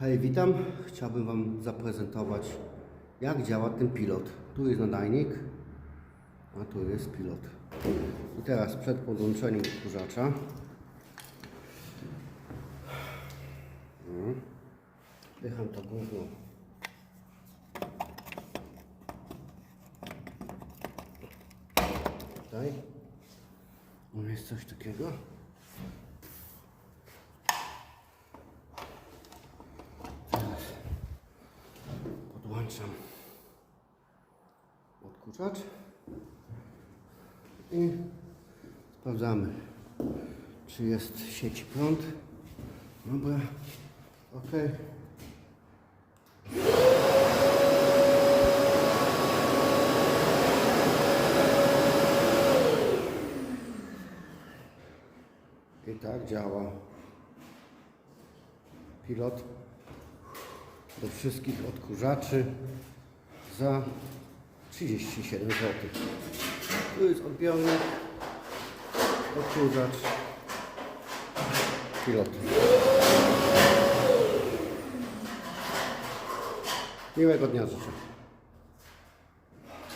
Hej, witam. Chciałbym Wam zaprezentować, jak działa ten pilot. Tu jest nadajnik, a tu jest pilot. I teraz przed podłączeniem odkurzacza Mhm. Wpycham to gówno. Tutaj. Jest coś takiego. Teraz podłączam odkurzacz i sprawdzamy, czy jest sieci prąd. Dobra, ok. I tak działa pilot do wszystkich odkurzaczy za 37 zł. Tu jest odbiornik, odkurzacz, pilot. Miłego dnia życzę.